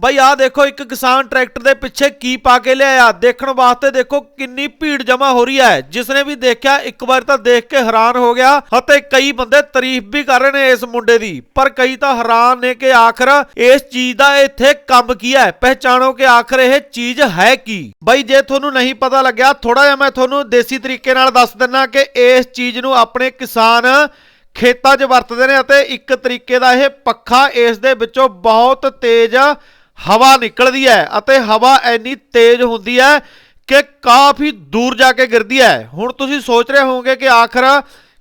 ਬਈ ਆਹ ਦੇਖੋ, ਇੱਕ ਕਿਸਾਨ ਟਰੈਕਟਰ ਦੇ ਪਿੱਛੇ ਕੀ ਪਾ ਕੇ ਲਿਆਇਆ? ਦੇਖਣ ਵਾਸਤੇ ਦੇਖੋ ਕਿੰਨੀ ਭੀੜ ਜਮਾ ਹੋ ਰਹੀ ਹੈ। ਜਿਸਨੇ ਵੀ ਦੇਖਿਆ, ਇੱਕ ਵਾਰ ਤਾਂ ਦੇਖ ਕੇ ਹੈਰਾਨ ਹੋ ਗਿਆ ਅਤੇ ਕਈ ਬੰਦੇ ਤਾਰੀਫ ਵੀ ਕਰ ਰਹੇ ਨੇ ਇਸ ਮੁੰਡੇ ਦੀ। ਪਰ ਕਈ ਤਾਂ ਹੈਰਾਨ ਨੇ ਕਿ ਆਖਰ ਇਸ ਚੀਜ਼ ਦਾ ਇੱਥੇ ਕੰਮ ਕੀ ਹੈ? ਪਹਿਚਾਣੋ ਕਿ ਆਖਰ ਇਹ ਚੀਜ਼ ਹੈ ਕੀ? ਬਈ ਜੇ ਤੁਹਾਨੂੰ ਨਹੀਂ ਪਤਾ ਲੱਗਿਆ ਥੋੜਾ ਜਿਹਾ ਮੈਂ ਤੁਹਾਨੂੰ ਦੇਸੀ ਤਰੀਕੇ ਨਾਲ ਦੱਸ ਦਿੰਨਾ ਕਿ ਇਸ ਚੀਜ਼ ਨੂੰ ਆਪਣੇ ਕਿਸਾਨ ਖੇਤਾਂ 'ਚ ਵਰਤਦੇ ਨੇ ਅਤੇ ਇੱਕ ਤਰੀਕੇ ਦਾ ਇਹ ਪੱਖਾ ਇਸ ਦੇ ਵਿੱਚੋਂ ਬਹੁਤ ਤੇਜ਼ ਹਵਾ ਨਿਕਲਦੀ ਹੈ ਅਤੇ ਹਵਾ ਇੰਨੀ ਤੇਜ਼ ਹੁੰਦੀ ਹੈ ਕਿ ਕਾਫੀ ਦੂਰ ਜਾ ਕੇ ਗਿਰਦੀ ਹੈ। ਹੁਣ ਤੁਸੀਂ ਸੋਚ ਰਹੇ ਹੋਵੋਗੇ ਕਿ ਆਖਰ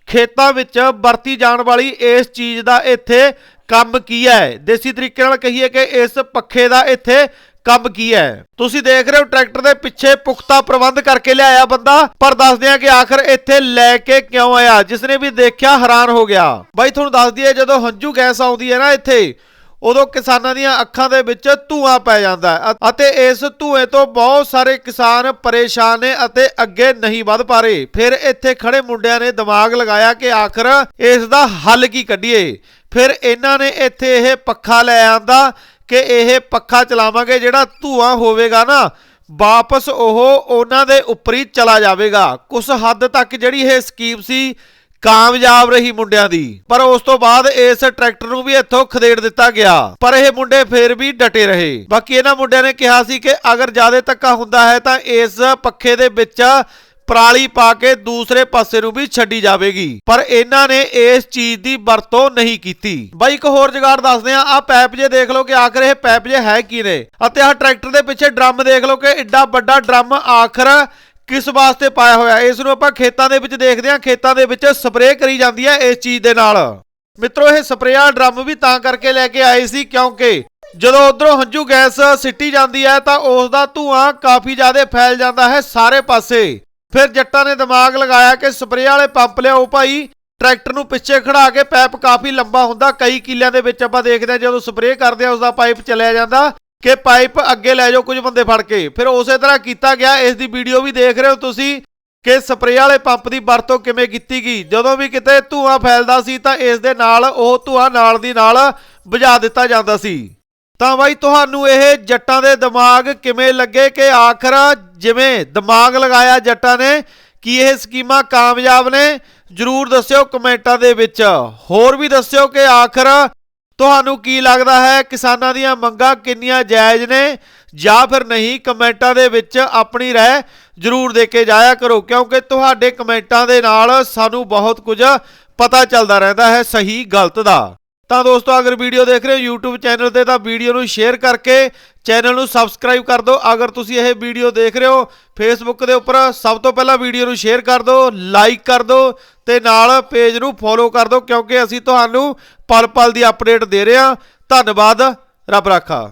ਖੇਤਾਂ ਵਿੱਚ ਵਰਤੀ ਜਾਣ ਵਾਲੀ ਇਸ ਚੀਜ਼ ਦਾ ਇੱਥੇ ਕੰਮ ਕੀ ਹੈ? ਦੇਸੀ ਤਰੀਕੇ ਨਾਲ ਕਹੀਏ ਕਿ ਇਸ ਪੱਖੇ ਦਾ ਇੱਥੇ ਕੰਮ ਕੀ ਹੈ? ਤੁਸੀਂ ਦੇਖ ਰਹੇ ਹੋ ਟਰੈਕਟਰ ਦੇ ਪਿੱਛੇ ਪੁਖਤਾ ਪ੍ਰਬੰਧ ਕਰਕੇ ਲਿਆਇਆ ਬੰਦਾ, ਪਰ ਦੱਸਦੇ ਆ ਕਿ ਆਖਰ ਇੱਥੇ ਲੈ ਕੇ ਕਿਉਂ ਆਇਆ? ਜਿਸਨੇ ਵੀ ਦੇਖਿਆ ਹੈਰਾਨ ਹੋ ਗਿਆ। ਬਾਈ, ਤੁਹਾਨੂੰ ਦੱਸ ਦਈਏ ਜਦੋਂ ਹੰਝੂ ਗੈਸ ਆਉਂਦੀ ਹੈ ਨਾ ਇੱਥੇ ਉਦੋਂ ਕਿਸਾਨਾਂ ਦੀਆਂ ਅੱਖਾਂ ਦੇ ਵਿੱਚ ਧੂਆਂ ਪੈ ਜਾਂਦਾ ਹੈ। ਅਤੇ ਇਸ ਧੂਏ ਤੋਂ ਬਹੁਤ ਸਾਰੇ ਕਿਸਾਨ ਪਰੇਸ਼ਾਨ ਨੇ ਅਤੇ ਅੱਗੇ ਨਹੀਂ ਵੱਧ ਪਾ ਰਹੇ। ਫਿਰ ਇੱਥੇ ਖੜੇ ਮੁੰਡਿਆਂ ਨੇ ਦਿਮਾਗ ਲਗਾਇਆ ਕਿ ਆਖਰ ਇਸ ਦਾ ਹੱਲ ਕੀ ਕੱਢੀਏ। ਫਿਰ ਇਹਨਾਂ ਨੇ ਇੱਥੇ ਇਹ ਪੱਖਾ ਲੈ ਆਂਦਾ ਕਿ ਇਹ ਪੱਖਾ ਚਲਾਵਾਂਗੇ ਜਿਹੜਾ ਧੂਆਂ ਹੋਵੇਗਾ ਨਾ, ਵਾਪਸ ਉਹ ਉਹਨਾਂ ਦੇ ਉੱਪਰ ਹੀ ਚਲਾ ਜਾਵੇਗਾ। ਕੁਝ ਹੱਦ ਤੱਕ ਜਿਹੜੀ ਇਹ ਸਕੀਮ ਸੀ ਕਾਮਯਾਬ ਰਹੀ ਮੁੰਡਿਆਂ ਦੀ। ਪਰ ਉਸ ਤੋਂ ਬਾਅਦ ਇਸ ਟਰੈਕਟਰ ਨੂੰ ਵੀ ਇੱਥੋਂ ਖਦੇੜ ਦਿੱਤਾ ਗਿਆ। ਪਰ ਇਹ ਮੁੰਡੇ ਫੇਰ ਵੀ ਡਟੇ ਰਹੇ। ਬਾਕੀ ਇਹਨਾਂ ਮੁੰਡਿਆਂ ਨੇ ਕਿਹਾ ਸੀ ਕਿ ਅਗਰ ਜ਼ਿਆਦਾ ਧੱਕਾ ਹੁੰਦਾ ਹੈ ਤਾਂ ਇਸ ਪੱਖੇ ਦੇ ਵਿੱਚ ਪਰਾਲੀ ਪਾ ਕੇ ਦੂਸਰੇ ਪਾਸੇ ਨੂੰ ਵੀ ਛੱਡੀ ਜਾਵੇਗੀ। ਪਰ ਇਹਨਾਂ ਨੇ ਇਸ ਚੀਜ਼ ਦੀ ਵਰਤੋਂ ਨਹੀਂ ਕੀਤੀ। ਬਾਈ ਇੱਕ ਹੋਰ ਜਗਾੜ ਦੱਸਦੇ ਆ ਆ ਪੈਪ ਜੇ ਦੇਖ ਲਓ ਕਿ ਆਖਰ ਇਹ ਪੈਪ ਜੇ ਹੈ ਕੀ ਨੇ। ਅਤੇ ਆਹ ਟਰੈਕਟਰ ਦੇ ਪਿੱਛੇ ਡਰਮ ਦੇਖ ਲਓ ਕਿ ਐਡਾ ਵੱਡਾ ਡਰਮ ਆਖਰ ਕਿਸ ਵਾਸਤੇ ਪਾਇਆ ਹੋਇਆ? ਇਸ ਨੂੰ ਆਪਾਂ ਖੇਤਾਂ ਦੇ ਵਿੱਚ ਦੇਖਦੇ ਹਾਂ। ਖੇਤਾਂ ਦੇ ਵਿੱਚ ਸਪਰੇਅ ਕਰੀ ਜਾਂਦੀ ਹੈ ਇਸ ਚੀਜ਼ ਦੇ ਨਾਲ। ਮਿੱਤਰੋ, ਇਹ ਸਪਰੇਅ ਡਰਮ ਵੀ ਤਾਂ ਕਰਕੇ ਲੈ ਕੇ ਆਏ ਸੀ ਕਿਉਂਕਿ ਜਦੋਂ ਉਧਰੋਂ ਹੰਝੂ ਗੈਸ ਸਿੱਟੀ ਜਾਂਦੀ ਹੈ ਤਾਂ ਉਸ ਦਾ ਧੂਆਂ ਕਾਫੀ ਜ਼ਿਆਦਾ ਫੈਲ ਜਾਂਦਾ ਹੈ ਸਾਰੇ ਪਾਸੇ। ਫਿਰ ਜੱਟਾਂ ਨੇ ਦਿਮਾਗ ਲਗਾਇਆ ਕਿ ਸਪਰੇਅ ਵਾਲੇ ਪੰਪ ਲਿਆਓ ਭਾਈ। ਟਰੈਕਟਰ ਨੂੰ ਪਿੱਛੇ ਖੜਾ ਕੇ ਪਾਈਪ ਕਾਫੀ ਲੰਬਾ ਹੁੰਦਾ। ਕਈ ਕਿੱਲਿਆਂ ਦੇ ਵਿੱਚ ਆਪਾਂ ਦੇਖਦੇ ਹਾਂ ਜਦੋਂ ਸਪਰੇਅ ਕਰਦੇ ਆ ਉਸ ਦਾ ਪਾਈਪ ਚਲਿਆ ਜਾਂਦਾ। ਕਿ ਪਾਈਪ ਅੱਗੇ ਲੈ ਜਾਓ ਕੁਝ ਬੰਦੇ ਫੜ ਕੇ। ਫਿਰ ਉਸੇ ਤਰ੍ਹਾਂ ਕੀਤਾ ਗਿਆ। ਇਸ ਦੀ ਵੀਡੀਓ ਵੀ ਦੇਖ ਰਹੇ ਹੋ ਤੁਸੀਂ ਕਿ ਸਪਰੇਅ ਵਾਲੇ ਪੰਪ ਦੀ ਵਰਤੋਂ ਕਿਵੇਂ ਕੀਤੀ ਗਈ। ਜਦੋਂ ਵੀ ਕਿਤੇ ਧੂਆਂ ਫੈਲਦਾ ਸੀ ਤਾਂ ਇਸ ਦੇ ਨਾਲ ਉਹ ਧੂਆਂ ਨਾਲ ਦੀ ਨਾਲ ਬੁਝਾ ਦਿੱਤਾ ਜਾਂਦਾ ਸੀ। ਤਾਂ ਬਾਈ, ਤੁਹਾਨੂੰ ਇਹ ਜੱਟਾਂ ਦੇ ਦਿਮਾਗ ਕਿਵੇਂ ਲੱਗੇ ਕਿ ਆਖਰ ਜਿਵੇਂ ਦਿਮਾਗ ਲਗਾਇਆ ਜੱਟਾਂ ਨੇ, ਕੀ ਇਹ ਸਕੀਮਾਂ ਕਾਮਯਾਬ ਨੇ? ਜਰੂਰ ਦੱਸਿਓ ਕਮੈਂਟਾਂ ਦੇ ਵਿੱਚ। ਹੋਰ ਵੀ ਦੱਸਿਓ ਕਿ ਆਖਰ ਤੁਹਾਨੂੰ ਕੀ ਲੱਗਦਾ ਹੈ, ਕਿਸਾਨਾਂ ਦੀਆਂ ਮੰਗਾਂ ਕਿੰਨੀਆਂ ਜਾਇਜ਼ ਨੇ? ਜਾਂ ਫਿਰ ਨਹੀਂ, ਕਮੈਂਟਾਂ ਦੇ ਵਿੱਚ ਆਪਣੀ ਰਾਏ ਜਰੂਰ ਦੇ ਕੇ ਜਾਇਆ ਕਰੋ, ਕਿਉਂਕਿ ਤੁਹਾਡੇ ਕਮੈਂਟਾਂ ਦੇ ਨਾਲ ਸਾਨੂੰ ਬਹੁਤ ਕੁਝ ਪਤਾ ਚੱਲਦਾ ਰਹਿੰਦਾ ਹੈ, ਸਹੀ, ਗਲਤ ਦਾ। ਤਾਂ ਦੋਸਤੋ, ਅਗਰ ਵੀਡੀਓ ਦੇਖ ਰਹੇ ਹੋ YouTube ਚੈਨਲ ਤੇ, ਤਾਂ ਵੀਡੀਓ ਨੂੰ ਸ਼ੇਅਰ ਕਰਕੇ ਚੈਨਲ ਨੂੰ ਸਬਸਕ੍ਰਾਈਬ ਕਰ ਦਿਓ। ਅਗਰ ਤੁਸੀਂ ਇਹ ਵੀਡੀਓ ਦੇਖ ਰਹੇ ਹੋ, Facebook ਦੇ ਉੱਪਰ ਸਭ ਤੋਂ ਪਹਿਲਾਂ ਵੀਡੀਓ ਨੂੰ ਸ਼ੇਅਰ ਕਰ ਦਿਓ ਲਾਈਕ ਕਰ ਦਿਓ ਤੇ ਨਾਲ ਪੇਜ ਨੂੰ ਫੋਲੋ ਕਰ ਦਿਓ, ਕਿਉਂਕਿ ਅਸੀਂ ਤੁਹਾਨੂੰ ਪਲ ਪਲ ਦੀ ਅਪਡੇਟ ਦੇ ਰਹੇ ਹਾਂ। ਧੰਨਵਾਦ, ਰੱਬ ਰਾਖਾ।